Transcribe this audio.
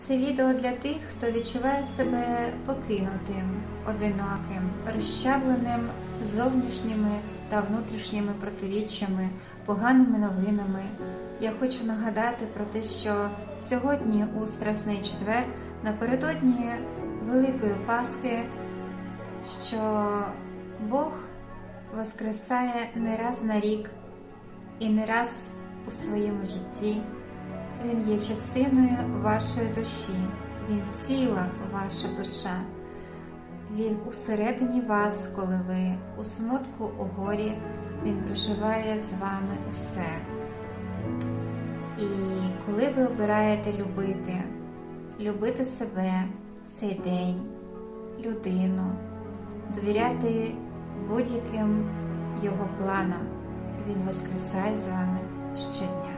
Це відео для тих, хто відчуває себе покинутим, одиноким, розчавленим зовнішніми та внутрішніми протиріччями, поганими новинами. Я хочу нагадати про те, що сьогодні, у Страсний четвер, напередодні Великої Пасхи, що Бог воскресає не раз на рік і не раз у своєму житті. Він є частиною вашої душі, він ціла ваша душа. Він усередині вас, коли ви у смутку, у горі, він проживає з вами усе. І коли ви обираєте любити, любити себе, цей день, людину, довіряти будь-яким його планам, він воскресає з вами щодня.